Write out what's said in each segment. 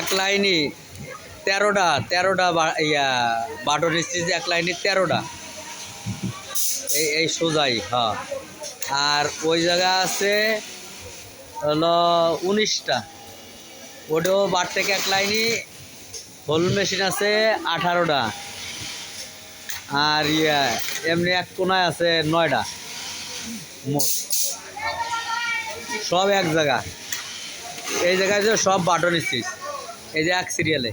এক লাইনে তেরোটা তেরোটা ইয়া, বাটন স্টিচ, এক লাইনে তেরোটা। এই এই সোজাই হ্যাঁ। আর ওই জায়গা আছে, হলো উনিশটা। ওটাও বার থেকে এক লাইনি হোল মেশিন আছে আঠারোটা। আর ইয়া, এমনি এক কোনায় আছে নয়টা। মোট। সব এক জায়গা। এই জায়গায় যে সব বাটন স্টিচ এই যে এক সিরিয়ালে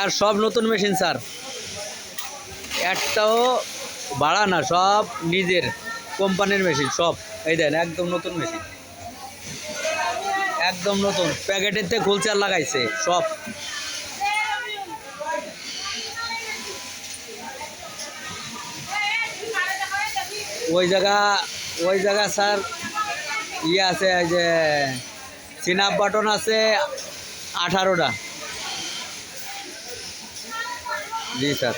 আর সব নতুন মেশিন স্যার একটাও ভাড়া না, সব নিজের কোম্পানির মেশিন সব। এই দেন, একদম নতুন মেশিন একদম নতুন। প্যাকেটের থেকে খুলচার লাগাইছে, সব। ওই জায়গা ওই জায়গা স্যার। ইয়ে আছে এই যে সিনাপ বাটন আছে আঠারোটা। জি স্যার।